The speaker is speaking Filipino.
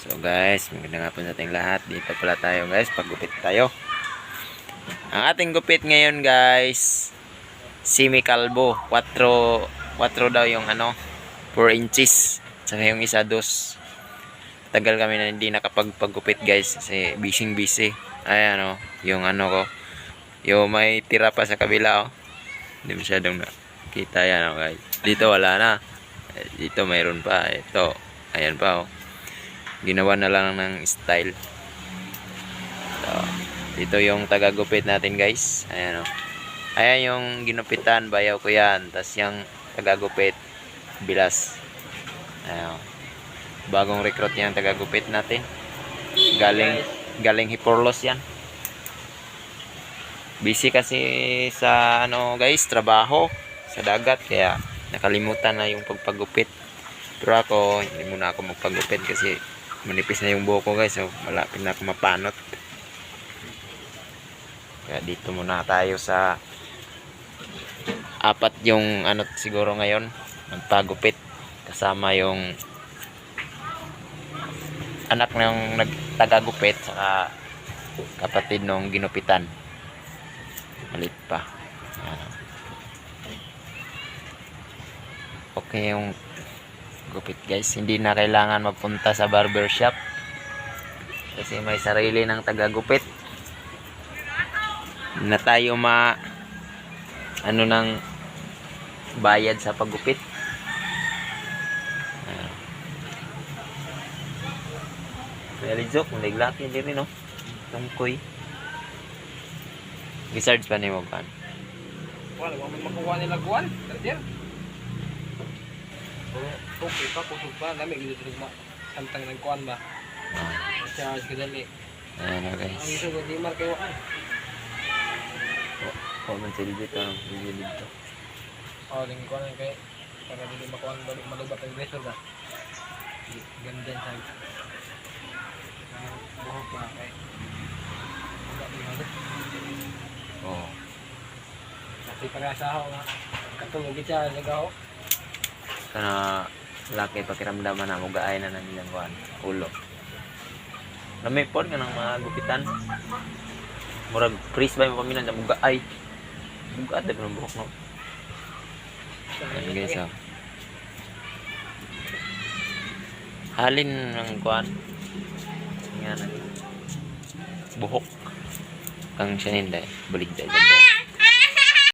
So guys, magandang hapon sa ating lahat. Dito pala tayo guys, paggupit tayo. Ang ating gupit ngayon guys, semi kalbo. 4 4 daw yung ano, 4 inches. Saka yung isa dos. Tagal kami na hindi nakapagpagupit guys kasi busy busy. Ayan oh, yung ano ko. Yung may tira pa sa kabila oh. Hindi masyadong nakita yan oh guys. Dito wala na. Dito mayroon pa. Ito. Ayan pa oh ginawa na lang ng style. So, dito yung tagagupit natin guys. Ayan o ayan yung ginupitan bayaw ko yan. Tas yung tagagupit bilas. Ayan o bagong recruit yan tagagupit natin. Galing galing Hiporlos yan. Busy kasi sa ano guys trabaho sa dagat. Kaya nakalimutan na yung pagpagupit. Pero ako hindi muna ako magpagupit kasi manipis na yung buhok ko guys. So malapit na ako kaya dito muna tayo sa apat yung ano siguro ngayon magpagupit kasama yung anak ng nagtagagupit saka kapatid nung ginupitan. Malit pa. Ayan. okay yung gupit guys hindi na kailangan mapunta sa barber shop kasi may sarili ng tagagupit na tayo ma ano ng bayad sa paggupit Ah. Very joke, hindi laki hindi rin no. Tungkoy. Research pa ni mo kan. Wala, wala makuha nila kuwan. Tardiyan. Okay pa, kusog pa. Dami, rin ma. Samtang nagkuhan ba? Ah, Charge ka dali. ayan na Ang guys. gusto ko, di mar kayo kan. Oh, man silbi to, silbi dito. O, din kuhan lang kayo. Para dili makuha ang balik malubat ang aggressor ba? Ganda sa buhok ba kay. Wala din ako. Oh. Kasi pag-asaho nga. Katulog siya, nagaho. Kana laki pakiramdaman na mo gaay na nang ilang kuan ulo. Lami pod nga ng mga gupitan. Murag freeze ba yung paminan sa mga gaay. Bugat na ng buhok no. Ayan guys oh. Halin ng kuan. Nga. Buhok. Kang siya ninday. Baligday sa buhok.